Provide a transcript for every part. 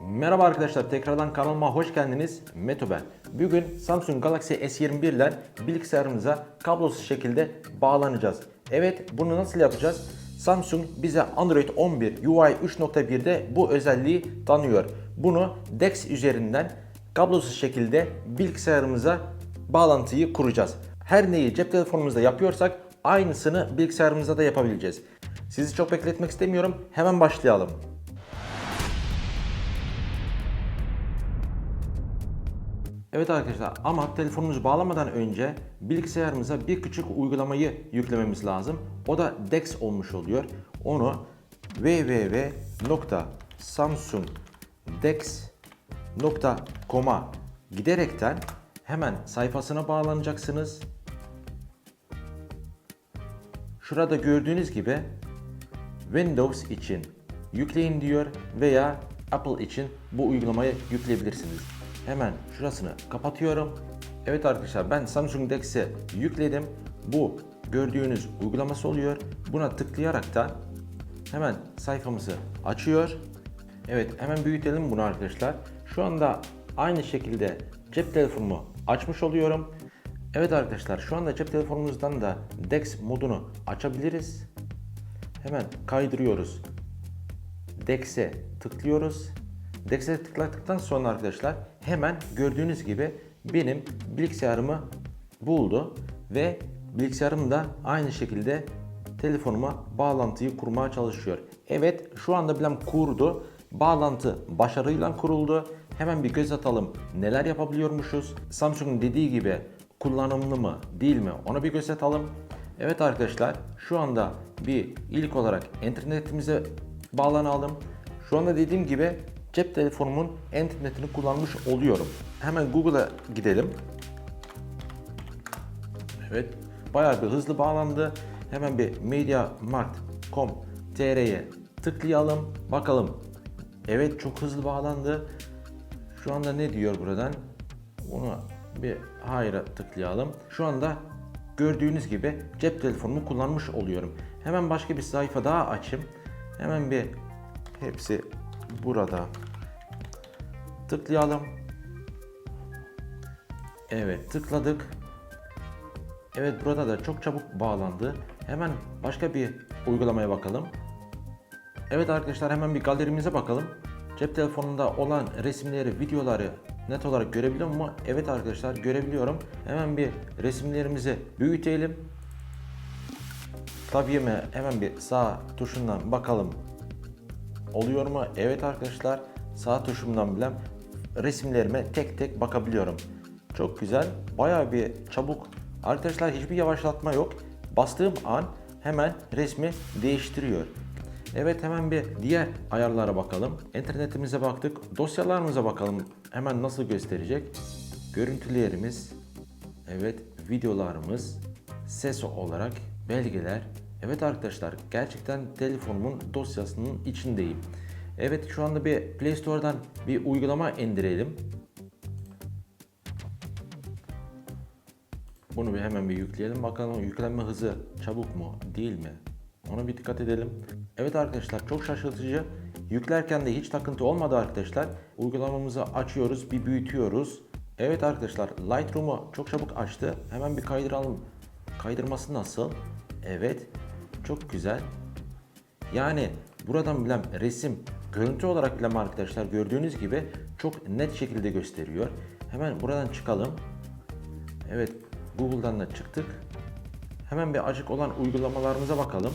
Merhaba arkadaşlar tekrardan kanalıma hoş geldiniz. Meto ben. Bugün Samsung Galaxy S21'ler bilgisayarımıza kablosuz şekilde bağlanacağız. Evet bunu nasıl yapacağız? Samsung bize Android 11 UI 3.1'de bu özelliği tanıyor. Bunu DeX üzerinden kablosuz şekilde bilgisayarımıza bağlantıyı kuracağız. Her neyi cep telefonumuzda yapıyorsak aynısını bilgisayarımızda da yapabileceğiz. Sizi çok bekletmek istemiyorum. Hemen başlayalım. Evet arkadaşlar ama telefonumuzu bağlamadan önce bilgisayarımıza bir küçük uygulamayı yüklememiz lazım. O da DeX olmuş oluyor. Onu www.samsungdex.com'a giderekten hemen sayfasına bağlanacaksınız. Şurada gördüğünüz gibi Windows için yükleyin diyor veya Apple için bu uygulamayı yükleyebilirsiniz. Hemen şurasını kapatıyorum. Evet arkadaşlar ben Samsung Dex'i yükledim. Bu gördüğünüz uygulaması oluyor. Buna tıklayarak da hemen sayfamızı açıyor. Evet hemen büyütelim bunu arkadaşlar. Şu anda aynı şekilde cep telefonumu açmış oluyorum. Evet arkadaşlar şu anda cep telefonumuzdan da Dex modunu açabiliriz. Hemen kaydırıyoruz. Dex'e tıklıyoruz. Dex'e tıkladıktan sonra arkadaşlar hemen gördüğünüz gibi benim bilgisayarımı buldu ve bilgisayarım da aynı şekilde telefonuma bağlantıyı kurmaya çalışıyor. Evet şu anda bilem kurdu. Bağlantı başarıyla kuruldu. Hemen bir göz atalım neler yapabiliyormuşuz. Samsung'un dediği gibi kullanımlı mı değil mi ona bir göz atalım. Evet arkadaşlar şu anda bir ilk olarak internetimize bağlanalım. Şu anda dediğim gibi cep telefonumun internetini kullanmış oluyorum. Hemen Google'a gidelim. Evet bayağı bir hızlı bağlandı. Hemen bir mediamarkt.com.tr'ye tıklayalım. Bakalım. Evet çok hızlı bağlandı. Şu anda ne diyor buradan? Onu bir hayra tıklayalım. Şu anda gördüğünüz gibi cep telefonumu kullanmış oluyorum. Hemen başka bir sayfa daha açayım. Hemen bir hepsi burada. Tıklayalım. Evet tıkladık. Evet burada da çok çabuk bağlandı. Hemen başka bir uygulamaya bakalım. Evet arkadaşlar hemen bir galerimize bakalım. Cep telefonunda olan resimleri, videoları net olarak görebiliyor mu? Evet arkadaşlar görebiliyorum. Hemen bir resimlerimizi büyütelim. Klavyeme hemen bir sağ tuşundan bakalım. Oluyor mu? Evet arkadaşlar sağ tuşumdan bile resimlerime tek tek bakabiliyorum. Çok güzel. Bayağı bir çabuk. Arkadaşlar hiçbir yavaşlatma yok. Bastığım an hemen resmi değiştiriyor. Evet hemen bir diğer ayarlara bakalım. İnternetimize baktık. Dosyalarımıza bakalım. Hemen nasıl gösterecek? Görüntülerimiz. Evet videolarımız. Ses olarak belgeler. Evet arkadaşlar gerçekten telefonumun dosyasının içindeyim. Evet şu anda bir Play Store'dan bir uygulama indirelim. Bunu bir hemen bir yükleyelim. Bakalım yüklenme hızı çabuk mu değil mi? Ona bir dikkat edelim. Evet arkadaşlar çok şaşırtıcı. Yüklerken de hiç takıntı olmadı arkadaşlar. Uygulamamızı açıyoruz, bir büyütüyoruz. Evet arkadaşlar Lightroom'u çok çabuk açtı. Hemen bir kaydıralım. Kaydırması nasıl? Evet. Çok güzel. Yani buradan bilem resim, görüntü olarak bilem arkadaşlar gördüğünüz gibi çok net şekilde gösteriyor. Hemen buradan çıkalım. Evet Google'dan da çıktık. Hemen bir açık olan uygulamalarımıza bakalım.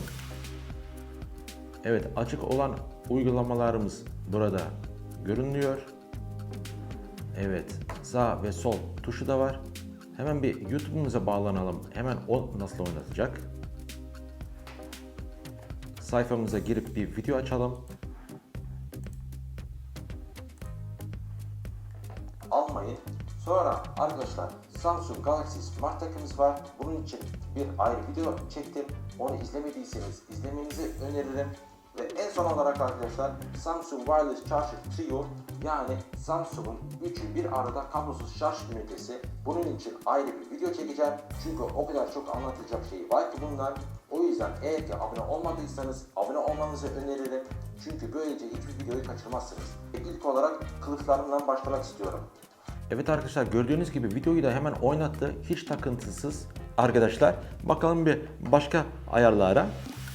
Evet açık olan uygulamalarımız burada görünüyor. Evet sağ ve sol tuşu da var. Hemen bir YouTube'umuza bağlanalım. Hemen o nasıl oynatacak? Sayfamıza girip bir video açalım. Sonra arkadaşlar Samsung Galaxy Smart takımız var. Bunun için bir ayrı video çektim. Onu izlemediyseniz izlemenizi öneririm. Ve en son olarak arkadaşlar Samsung Wireless Charger Trio yani Samsung'un üçü bir arada kablosuz şarj ünitesi. Bunun için ayrı bir video çekeceğim. Çünkü o kadar çok anlatacak şey var ki bundan. O yüzden eğer ki abone olmadıysanız abone olmanızı öneririm. Çünkü böylece hiçbir videoyu kaçırmazsınız. İlk olarak kılıflarımdan başlamak istiyorum. Evet arkadaşlar gördüğünüz gibi videoyu da hemen oynattı. Hiç takıntısız. Arkadaşlar bakalım bir başka ayarlara.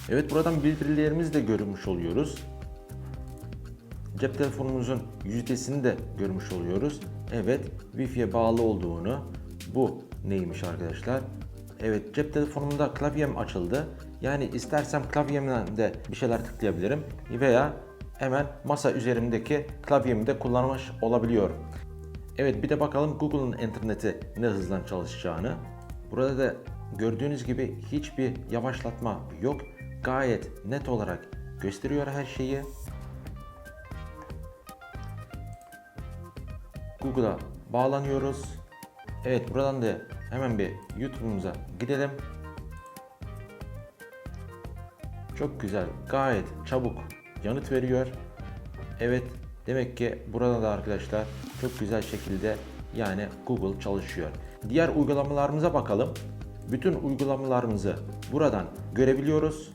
Evet buradan bildirilerimizi de görmüş oluyoruz. Cep telefonumuzun yüzdesini de görmüş oluyoruz. Evet Wi-Fi'ye bağlı olduğunu. Bu neymiş arkadaşlar? Evet cep telefonumda klavyem açıldı. Yani istersem klavyemden de bir şeyler tıklayabilirim. Veya hemen masa üzerimdeki klavyemi de kullanmış olabiliyorum. Evet bir de bakalım Google'ın interneti ne hızla çalışacağını. Burada da gördüğünüz gibi hiçbir yavaşlatma yok. Gayet net olarak gösteriyor her şeyi. Google'a bağlanıyoruz. Evet buradan da hemen bir YouTube'umuza gidelim. Çok güzel, gayet çabuk yanıt veriyor. Evet, demek ki burada da arkadaşlar çok güzel şekilde yani Google çalışıyor. Diğer uygulamalarımıza bakalım. Bütün uygulamalarımızı buradan görebiliyoruz.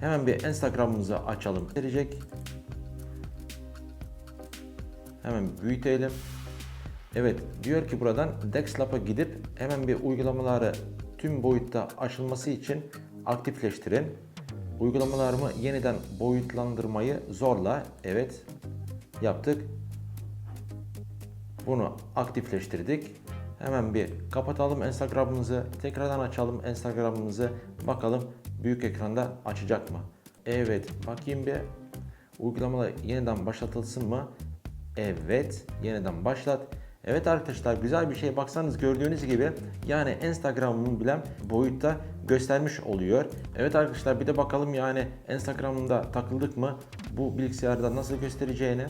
Hemen bir Instagram'ımızı açalım. Verecek. Hemen büyütelim. Evet diyor ki buradan Dexlab'a gidip hemen bir uygulamaları tüm boyutta açılması için aktifleştirin. Uygulamalarımı yeniden boyutlandırmayı zorla. Evet yaptık. Bunu aktifleştirdik. Hemen bir kapatalım Instagram'ımızı. Tekrardan açalım Instagram'ımızı. Bakalım büyük ekranda açacak mı? Evet bakayım bir. Uygulamalar yeniden başlatılsın mı? Evet, yeniden başlat. Evet arkadaşlar güzel bir şey baksanız gördüğünüz gibi yani Instagram'ın bile boyutta göstermiş oluyor. Evet arkadaşlar bir de bakalım yani Instagram'da takıldık mı bu bilgisayarda nasıl göstereceğini.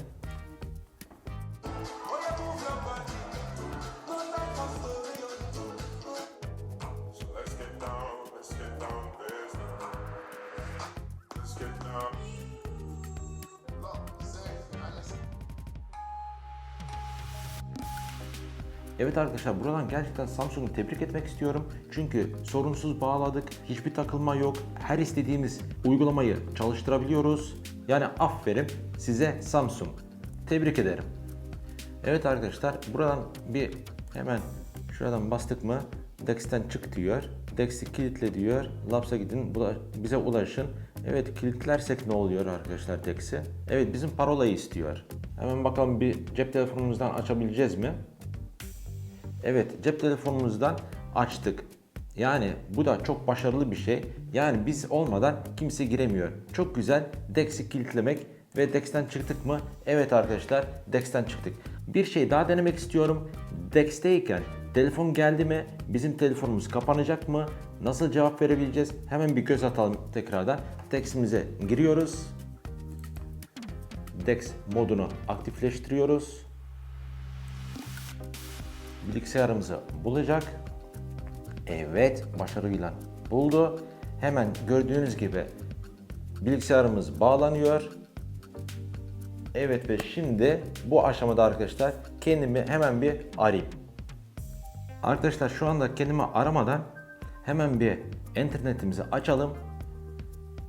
Evet arkadaşlar buradan gerçekten Samsung'u tebrik etmek istiyorum. Çünkü sorunsuz bağladık. Hiçbir takılma yok. Her istediğimiz uygulamayı çalıştırabiliyoruz. Yani aferin size Samsung. Tebrik ederim. Evet arkadaşlar buradan bir hemen şuradan bastık mı Dex'ten çık diyor. Dex'i kilitle diyor. Laps'a gidin bize ulaşın. Evet kilitlersek ne oluyor arkadaşlar Dex'i? Evet bizim parolayı istiyor. Hemen bakalım bir cep telefonumuzdan açabileceğiz mi? Evet cep telefonumuzdan açtık. Yani bu da çok başarılı bir şey. Yani biz olmadan kimse giremiyor. Çok güzel Dex'i kilitlemek ve Dex'ten çıktık mı? Evet arkadaşlar Dex'ten çıktık. Bir şey daha denemek istiyorum. Dex'teyken telefon geldi mi? Bizim telefonumuz kapanacak mı? Nasıl cevap verebileceğiz? Hemen bir göz atalım tekrardan. Dex'imize giriyoruz. Dex modunu aktifleştiriyoruz bilgisayarımızı bulacak. Evet, başarıyla buldu. Hemen gördüğünüz gibi bilgisayarımız bağlanıyor. Evet ve şimdi bu aşamada arkadaşlar kendimi hemen bir arayayım. Arkadaşlar şu anda kendimi aramadan hemen bir internetimizi açalım.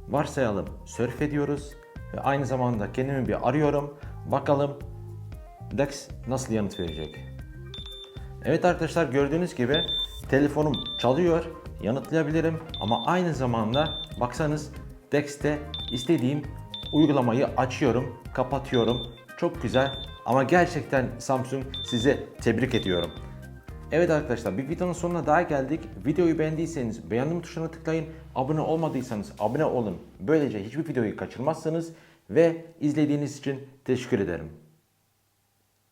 Varsayalım surf ediyoruz ve aynı zamanda kendimi bir arıyorum. Bakalım Dex nasıl yanıt verecek. Evet arkadaşlar gördüğünüz gibi telefonum çalıyor, yanıtlayabilirim ama aynı zamanda baksanız Dex'te istediğim uygulamayı açıyorum, kapatıyorum. Çok güzel ama gerçekten Samsung size tebrik ediyorum. Evet arkadaşlar bir videonun sonuna daha geldik. Videoyu beğendiyseniz beğendim tuşuna tıklayın. Abone olmadıysanız abone olun. Böylece hiçbir videoyu kaçırmazsınız ve izlediğiniz için teşekkür ederim.